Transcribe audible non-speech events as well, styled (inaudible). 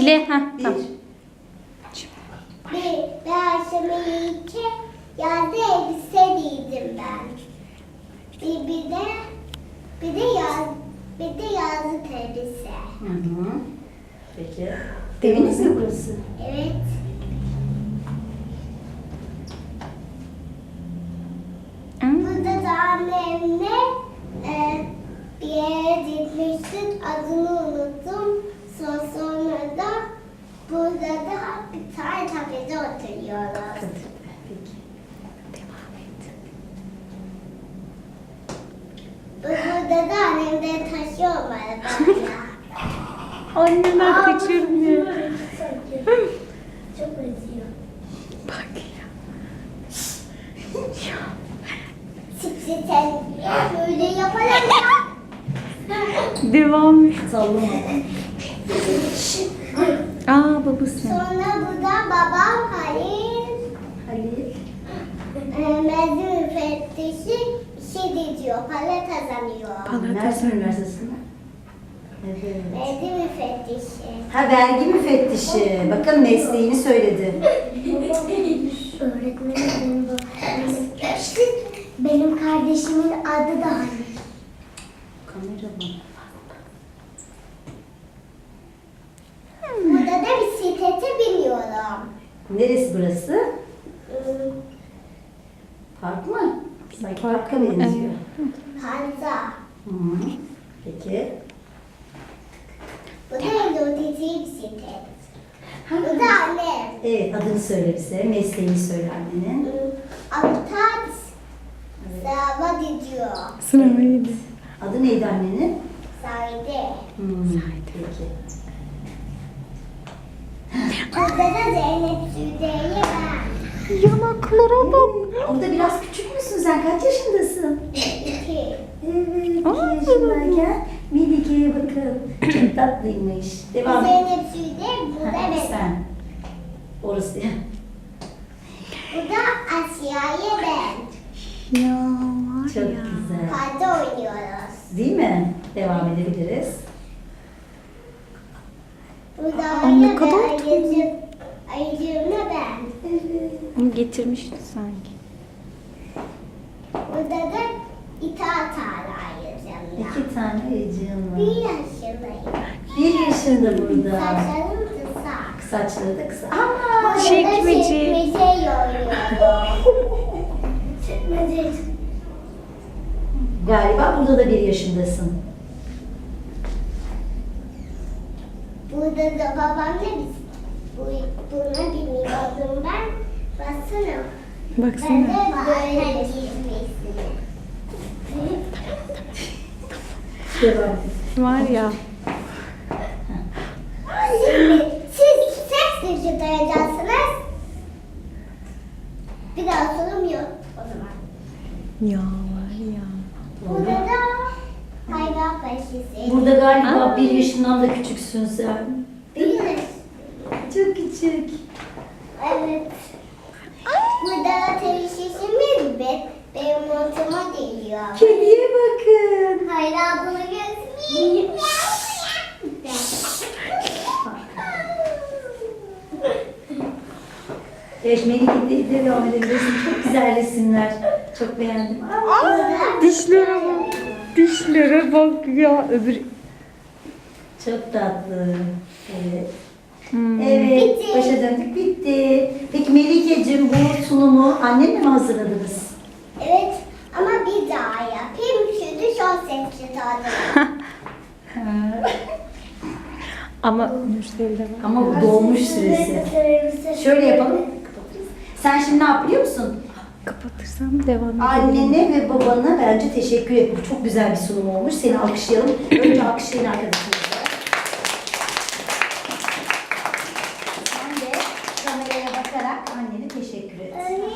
Çile. Bir. tamam. Ben aşamayı iki, yazda elbise giydim ben. Bir, bir de, bir de yaz, bir de yazlık elbise. Hı hı. Peki. Eviniz mi burası? Evet. Hı? Burada da annemle e, bir yere gitmiştik. Adını unuttum. Son sonra da burada da bir tane kafede oturuyoruz. Peki. Devam et. Burada da annem de taşıyor arabayla. (laughs) Anneler kaçırmıyor. Çok acıyor. Bak ya. ya. Sipsi sen böyle yapalım ya. Devam et. Sallama. Aa babası. Sonra burada babam Halil, Halil. e, mezun müfettişi şey diyor, para kazanıyor. Mersin kazanıyor. Evet. Mezun müfettişi. Ha vergi müfettişi. Bakın mesleğini söyledi. Öğretmenim benim bu. Benim kardeşimin adı da Halil. Kamera mı? Burada da bisiklete biniyorum. Neresi burası? Hmm, Park mı? Sanki parka benziyor. Hı -hı. Peki. Bu da egzotici bisiklet. Bu da annem. Evet adını söyle bize. Mesleğini söyle annenin. Hmm, Avukat sınava gidiyor. Sınavıydı. Adı neydi annenin? Saide. Hmm, Peki. Burada da Zeynep Süde'yi ben. Yanaklara bak. Orada biraz küçük müsün sen? Kaç yaşındasın? İki. Evet, Aa, iki yaşındayken Melike'ye bakın. Çok tatlıymış. Devam et. Zeynep Süde, bu da Ha, ben. Sen. Orası ya. Bu da Asya'yı ben. Ya var Çok ya. güzel. Parti oynuyoruz. Değil mi? Devam edebiliriz. Aa, ne kadar ayıcım. Ayıcığımla ben. Onu getirmişti sanki. Burada da itaat hala ayıcığımla. İki tane ayıcığım Bir var. yaşındayım. Bir yaşında burada. Saçlarım kısa. Saçları da kısa. Aa, Burada da Çekmece. çekmece yoruyorum. (laughs) Çekmece. Galiba burada da bir yaşındasın. Burada da babamla biz bu, buna biniyordum ben. Baksana. Ben de Baksana. böyle gizmesini. Var ya. Şimdi siz ses dışı dayayacaksınız. Bir daha sorum yok o zaman. Ya var ya. Burada da hayvan faşisi. Burada galiba Aa. bir yaşından da küçüksün sen. Küçük. Evet. Burada da teşhisimiz be, benim montuma geliyor. Kediye bakın. Hayra bunu göstereyim. Evet Melike de devam edebilirsin. Çok güzel resimler. Çok beğendim. Aa, Dişlere bak. Dişlere bak ya. Öbür... çok tatlı. Evet. Hmm. Evet, Bitti. başa döndük. Bitti. Peki Melike'cim bu sunumu annenle mi hazırladınız? Evet ama bir daha yapayım. Çünkü çok sesli tadı. Ama. Ama bu dolmuş süresi. Şöyle yapalım. Sen şimdi ne yap biliyor musun? Kapatırsam devam edelim. Annene ve babana bence teşekkür et. Bu çok güzel bir sunum olmuş. Seni alkışlayalım. Önce alkışlayın arkadaşlarınızı. Sen de kameraya bakarak annene teşekkür et.